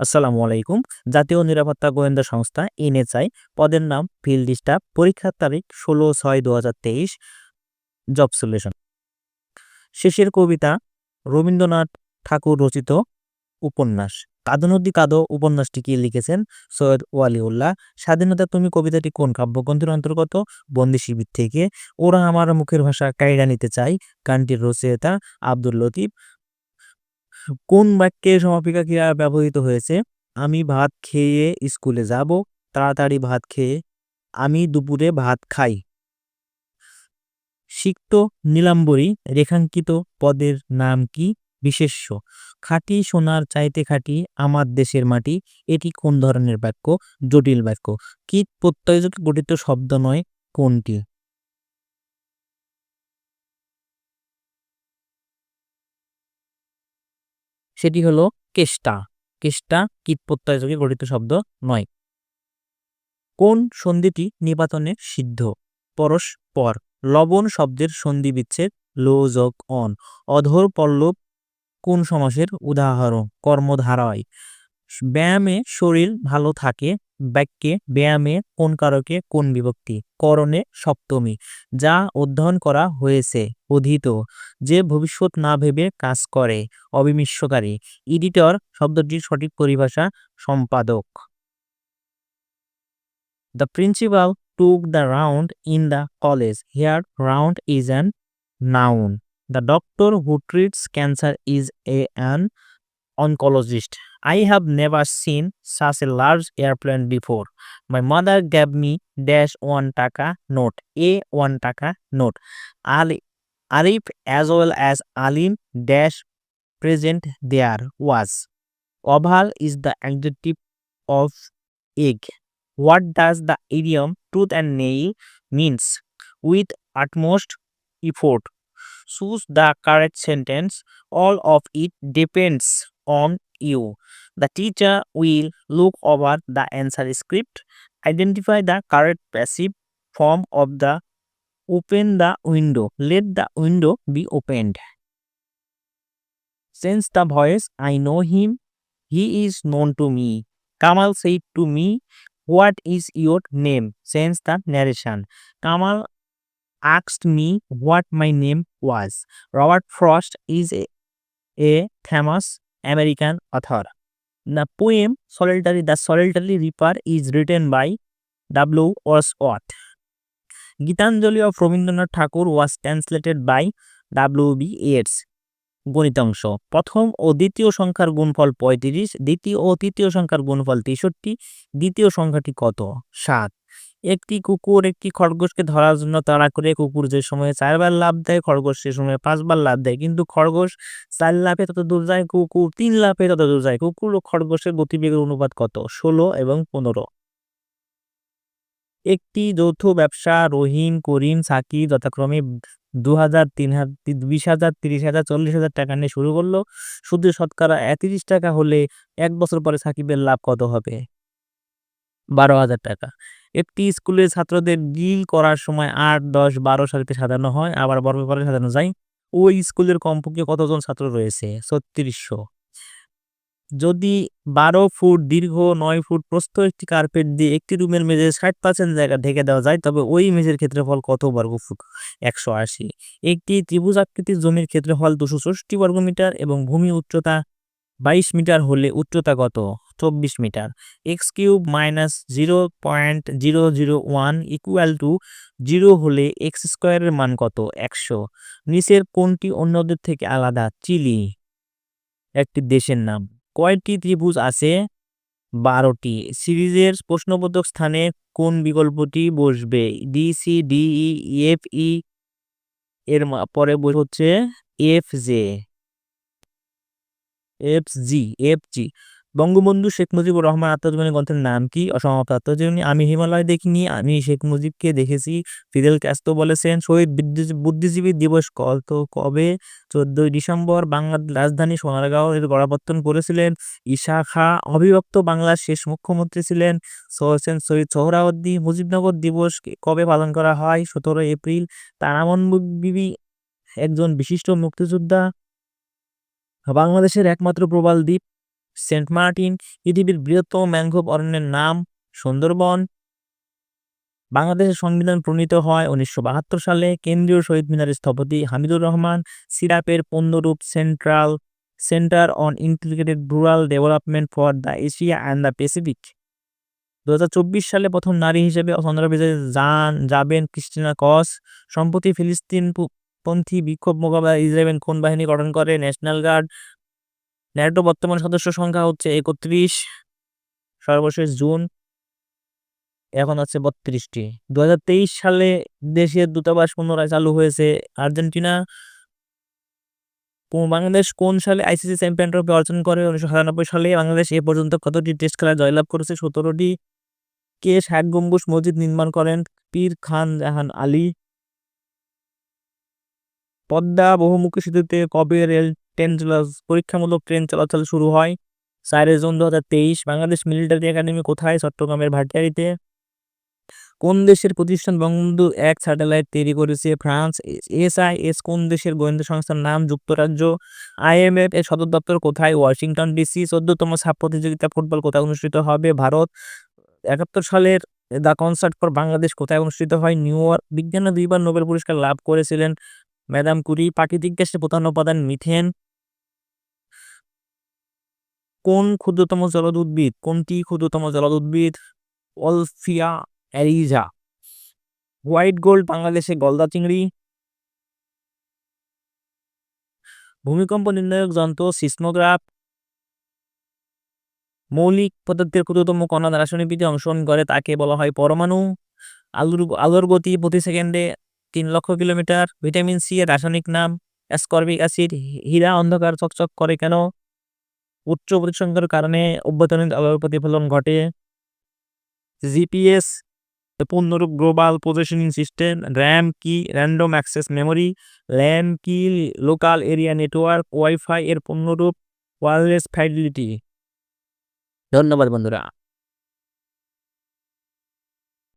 আসসালামু আলাইকুম। জাতীয় নিরাপত্তা গোয়েন্দা সংস্থা এনএসআই পদের নাম ফিল্ড স্টাফ, পরীক্ষার তারিখ ষোলো ছয় দু হাজার তেইশ, জব সলিউশন শেষের কবিতা রবীন্দ্রনাথ ঠাকুর রচিত উপন্যাস। কাদো নদী কাদো উপন্যাসটি কি লিখেছেন? সৈয়দ ওয়ালিউল্লাহ। স্বাধীনতা তুমি কবিতাটি কোন কাব্যগ্রন্থের অন্তর্গত? বন্দি শিবির থেকে। ওরা আমার মুখের ভাষা কাইড়া নিতে চাই গানটির রচয়িতা আব্দুল লতিফ। কোন বাক্যে সমাপিকা ক্রিয়া ব্যবহৃত হয়েছে? আমি ভাত খেয়ে স্কুলে যাব, তাড়াতাড়ি ভাত খেয়ে আমি দুপুরে ভাত খাই। সিক্ত নীলাম্বরী, রেখাঙ্কিত পদের নাম কি? বিশেষ্য। খাঁটি সোনার চাইতে খাঁটি আমার দেশের মাটি, এটি কোন ধরনের বাক্য? জটিল বাক্য। কীট প্রত্যয়যোগ গঠিত শব্দ নয়, কোনটি? সেটি হলো কেষ্টা। কেষ্টা কীট প্রত্যয়যোগে গঠিত শব্দ নয়। কোন সন্ধিটি নিপাতনে সিদ্ধ? পরস্পর লবণ শব্দের সন্ধি বিচ্ছেদ লো যোগ অন। অধর পল্লব কোন সমাসের উদাহরণ? কর্মধারায়। ব্যায়ামে শরীর ভালো থাকে বাক্যে, ব্যায়ামে কোন কারকে, কোন বিভক্তি? করণে সপ্তমী, যা অধ্যয়ন করা হয়েছে, অধীত, যে ভবিষ্যৎ না ভেবে কাজ করে অবিমিশ্বকারী এডিটর শব্দটির সঠিক পরিভাষা সম্পাদক। The principal took the round in the college here round is an noun the doctor who treats cancer is a an oncologist. I have never seen such a large airplane before. My mother gave me dash one taka note, a one taka note. Ali, Arif as well as Alim dash present there was. Oval is the adjective of egg. What does the idiom tooth and nail means? With utmost effort. Choose the correct sentence. All of it depends on you. The teacher will look over the answer script, identify the correct passive form of the open the window. Let the window be opened. Sense the voice, I know him. He is known to me. Kamal said to me, What is your name? Sense the narration. Kamal asked me what my name was. Robert Frost is a, a famous American author. The poem Solitary, The Solitary Reaper is written by W. Wordsworth. Gitanjali of Rabindranath Thakur was translated by W B Yeats গণিতাংশ প্রথম ও দ্বিতীয় সংখ্যার গুণফল পঁয়ত্রিশ দ্বিতীয় ও তৃতীয় সংখ্যার গুণফল তেষট্টি দ্বিতীয় সংখ্যাটি কত সাত একটি কুকুর একটি খরগোশকে ধরার জন্য তাড়া করে কুকুর যে সময়ে চারবার লাভ দেয়, খরগোশ সে সময়ে পাঁচবার লাভ দেয়। কিন্তু খরগোশ চার লাফে তত দূর যায়, কুকুর তিন লাফে তত দূর যায়। কুকুর ও খরগোশের গতিবেগের অনুপাত কত? ষোলো এবং পনেরো। একটি যৌথ ব্যবসা রহিম করিম সাকিব যথাক্রমে দু হাজার তিন হাজার বিশ হাজার, তিরিশ হাজার, চল্লিশ হাজার টাকা নিয়ে শুরু করল। শুধু শতকরা একত্রিশ টাকা হলে এক বছর পরে সাকিবের লাভ কত হবে? বারো হাজার টাকা। একটি স্কুলের ছাত্রদের ডিল করার সময় আট, দশ, বারো সারিতে সাজানো হয়, আবার বর্গ করে সাজানো যায়। ওই স্কুলের কমপক্ষে কতজন ছাত্র রয়েছে? ছত্রিশশো। যদি বারো ফুট, দীর্ঘ নয় ফুট প্রস্থ একটি কার্পেট দিয়ে একটি রুমের মেঝে ষাট পার্সেন্ট জায়গা ঢেকে দেওয়া যায়, তবে ওই মেঝের ক্ষেত্রফল কত বর্গ ফুট? একশো আশি। একটি ত্রিভুজ আকৃতির জমির ক্ষেত্রফল দুশো ষষ্টি বর্গ মিটার এবং ভূমি উচ্চতা বাইশ মিটার হলে উচ্চতা কত? চব্বিশ metre. X cube minus zero point zero zero one equal to zero হলে এক্স স্কোয়ারের মান কত? একশো। নিচের কোনটি অন্যদের থেকে আলাদা, চিলি। একটি দেশের নাম। কয়টি ত্রিভুজ আছে? বারোটি। সিরিজের প্রশ্নবোধক স্থানে কোন বিকল্পটি বসবে? D C D E F E এর পরে বসে হচ্ছে F J F G F G Bangabandhu Sheikh Mujibur Rahman আত্মজীবনী গ্রন্থের নাম কি? অসমাপ্ত আত্মজীবনী আমি হিমালয় দেখিনি, আমি শেখ মুজিবকে দেখেছি। ফিদেল ক্যাস্তো বলেছেন, শহীদ বুদ্ধিজীবী দিবস কত কবে? চোদ্দই ডিসেম্বর, বাংলার রাজধানী সোনারগাঁও। এর গড়াপত্তন করেছিলেন ঈশা খা। অবিভক্ত বাংলার শেষ মুখ্যমন্ত্রী ছিলেন হোসেন শহীদ সোহরাওয়ার্দী। মুজিবনগর দিবস কবে পালন করা হয়? সতেরো এপ্রিল। তারামন বিবি একজন বিশিষ্ট মুক্তিযোদ্ধা। বাংলাদেশের একমাত্র প্রবাল দ্বীপ। সেন্ট মার্টিন পৃথিবীর বৃহত্তম ম্যানগ্রোভ অরণ্যের নাম সুন্দরবন। বাংলাদেশের সংবিধান প্রণীত হয় উনিশশো বাহাত্তর সালে। কেন্দ্রীয় শহীদ মিনারের স্থপতি হামিদুর রহমান সিরাপের পণ্যরূপ central centre on integrated rural development for the Asia and the Pacific. দু হাজার চব্বিশ সালে প্রথম নারী হিসেবে চন্দ্রবিজে যান, যাবেন ক্রিস্টিনা কস। সম্প্রতি ফিলিস্তিন পু- পন্থী বিক্ষোভ মোকাবেলায় ইসরায়েল কোন বাহিনী গঠন করে ন্যাশনাল গার্ড ন্যাটো বর্তমান সদস্য সংখ্যা হচ্ছে একত্রিশ, সর্বশেষ জুন এখন আছে বত্রিশটি। দু হাজার তেইশ সালে দেশের দূতাবাস পুনরায় চালু হয়েছে আর্জেন্টিনা। বাংলাদেশ কোন সালে আইসিসি চ্যাম্পিয়ন ট্রফি অর্জন করে? উনিশশো সাতানব্বই সালে বাংলাদেশ এ পর্যন্ত কতটি টেস্ট খেলায় জয়লাভ করেছে? সতেরোটি। কে ষাট গম্বুজ মসজিদ নির্মাণ করেন? পীর খান জাহান আলী। পদ্মা বহুমুখী সেতুতে কবে রেল ট্রেন পরীক্ষামূলক ট্রেন চলাচল শুরু হয়। চারে জুন দু হাজার তেইশ, বাংলাদেশ মিলিটারি একাডেমি কোথায়? চট্টগ্রামের ভাটিয়ারিতে। কোন দেশের প্রতিষ্ঠান বঙ্গবন্ধু এক স্যাটেলাইট তৈরি করেছে? ফ্রান্স। এসআইএস কোন দেশের গোয়েন্দা সংস্থার নাম? যুক্তরাজ্য। আইএমএফ এর সদর দপ্তর কোথায়? Washington DC. চোদ্দতম সাপ প্রতিযোগিতা ফুটবল কোথায় অনুষ্ঠিত হবে? ভারত। একাত্তর সালের দ্য কনসার্ট ফর বাংলাদেশ কোথায় অনুষ্ঠিত হয়? New York. বিজ্ঞানে দুইবার নোবেল পুরস্কার লাভ করেছিলেন ম্যাডাম কুরি। প্রাকৃতিক গ্যাসের প্রধান উপাদান মিথেন। কোন ক্ষুদ্রতম জলদ উদ্ভিদ, কোনটি ক্ষুদ্রতম জলদ উদ্ভিদ? অলফিয়া অ্যারিজা হোয়াইট গোল্ড বাংলাদেশে গলদা চিংড়ি। ভূমিকম্প নির্ণায়ক যন্ত্র, সিসমোগ্রাফ। মৌলিক পদার্থের ক্ষুদ্রতম কণা রাসায়নিক বিদ্যা অংশগ্রহণ করে, তাকে বলা হয় পরমাণু। আলুর আলোর গতি প্রতি সেকেন্ডে তিন লক্ষ কিলোমিটার। ভিটামিন সি এর রাসায়নিক নাম, অ্যাসকর্বিক অ্যাসিড। হীরা অন্ধকার চকচক করে কেন? উচ্চ প্রতিসংখ্যার কারণে অভ্যন্তরীণ প্রতিফলন ঘটে। জিপিএস পূর্ণরূপ গ্লোবাল পজিশনিং সিস্টেম, র্যাম কি, র্যান্ডম অ্যাক্সেস মেমোরি, ল্যান কি, লোকাল এরিয়া নেটওয়ার্ক, ওয়াইফাই এর পূর্ণরূপ ওয়ারলেস ফাইডিলিটি। ধন্যবাদ বন্ধুরা।